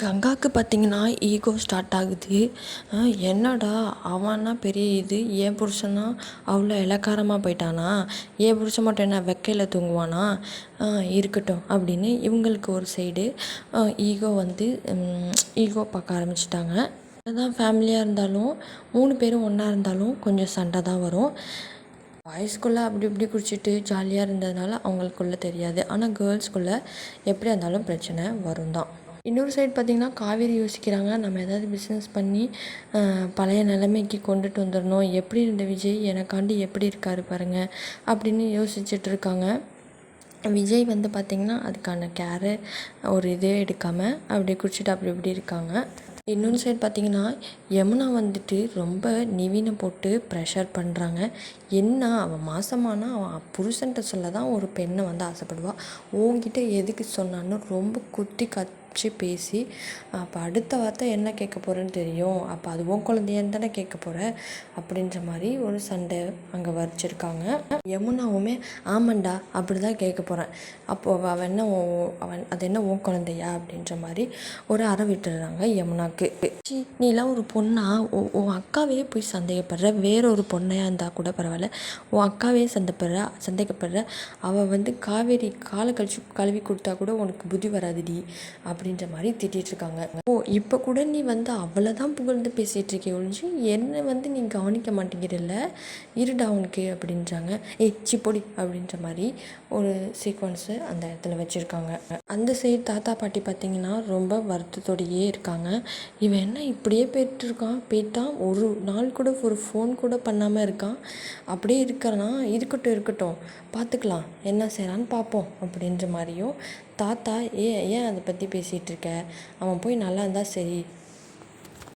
கங்காவுக்கு பார்த்தீங்கன்னா ego start ஆகுது. என்னடா அவன்னா பெரிய இது என் புருஷனா அவ்வளோ இலக்காரமாக போயிட்டானா? என் புருஷன் மட்டும் என்ன வெக்கையில் தூங்குவானா? இருக்கட்டும் அப்படின்னு இவங்களுக்கு ஒரு சைடு ஈகோ வந்து ஈகோ பார்க்க ஆரம்பிச்சிட்டாங்க. என்னதான் ஃபேமிலியாக இருந்தாலும் மூணு பேரும் ஒன்றா இருந்தாலும் கொஞ்சம் சண்டை தான் வரும். பாய்ஸ்குள்ளே அப்படி இப்படி குடிச்சிட்டு ஜாலியாக இருந்ததுனால அவங்களுக்குள்ளே தெரியாது. ஆனால் கேர்ள்ஸ்குள்ளே எப்படியா இருந்தாலும் பிரச்சனை வரும் தான் இன்னொரு சைடு பார்த்திங்கன்னா காவேரி யோசிக்கிறாங்க. நம்ம ஏதாவது பிஸ்னஸ் பண்ணி பழைய நிலைமைக்கு கொண்டுட்டு வந்துடணும் எப்படி இருந்த விஜய் எனக்காண்டி எப்படி இருக்கார் பாருங்கள் அப்படின்னு யோசிச்சுட்டு இருக்காங்க. விஜய் வந்து பார்த்திங்கன்னா அதுக்கான கேரு ஒரு இதே எடுக்காமல் அப்படி குடிச்சிட்டு அப்படி இப்படி இருக்காங்க. இன்னொரு சைடு பார்த்திங்கன்னா யமுனா வந்துட்டு ரொம்ப நிவினை போட்டு ப்ரெஷர் பண்ணுறாங்க என்ன அவன் மாசமானா அவன் புருஷன்ட்ட சொல்ல தான் ஒரு பெண்ணை வந்து ஆசைப்படுவாள் உங்ககிட்ட எதுக்கு சொன்னான்னு ரொம்ப குத்தி கத் வச்சு பேசி அப்போ அடுத்த வார்த்தை என்ன கேட்க போகிறேன்னு தெரியும். அப்போ அது உன் குழந்தையன்னு தானே கேட்க போகிற அப்படின்ற மாதிரி ஒரு சண்டை அங்கே வரைச்சிருக்காங்க. யமுனாவுமே ஆமாண்டா அப்படி தான் கேட்க போகிறேன் அப்போது அவன் என்ன அவன் அது என்ன உன் குழந்தையா? அப்படின்ற மாதிரி ஒரு அற விட்டுடுறாங்க யமுனாக்கு. சி நீலாம் ஒரு பொண்ணா? உன் அக்காவே போய் சந்தேகப்படுற? வேற ஒரு பொண்ணையாக இருந்தால் கூட பரவாயில்ல. உன் அக்காவே சந்தப்படுற சந்தேகப்படுற. அவள் வந்து காவேரி காலை கழிச்சு கழுவி கொடுத்தா கூட உனக்கு புத்தி வராதுடி. அப்படி அப்படின்ற மாதிரி திட்டிகிட்ருக்காங்க. ஓ இப்போ கூட நீ வந்து அவளை தான் புகழ்ந்து பேசிகிட்டு இருக்கே ஒழிஞ்சு என்னை வந்து நீ கவனிக்க மாட்டேங்கிறல்ல. இருடா உனக்கு அப்படின்றாங்க. ஏ சிப்பொடி அப்படின்ற மாதிரி ஒரு சீக்வன்ஸு அந்த இடத்துல வச்சுருக்காங்க. அந்த சைடு தாத்தா பாட்டி பார்த்திங்கன்னா ரொம்ப வருத்தத்தோடையே இருக்காங்க. இவன் என்ன இப்படியே போயிட்டுருக்கான்? போயிட்டான் ஒரு நாள் கூட ஒரு ஃபோன் கூட பண்ணாமல் இருக்கான். அப்படியே இருக்கிறனா? இருக்கட்டும் இருக்கட்டும். பார்த்துக்கலாம் என்ன செய்கிறான்னு பார்ப்போம் அப்படின்ற மாதிரியும் தாத்தா ஏன் ஏன் அதை பற்றி பேசிகிட்ருக்க அவன் போய் நல்லா இருந்தால் சரி.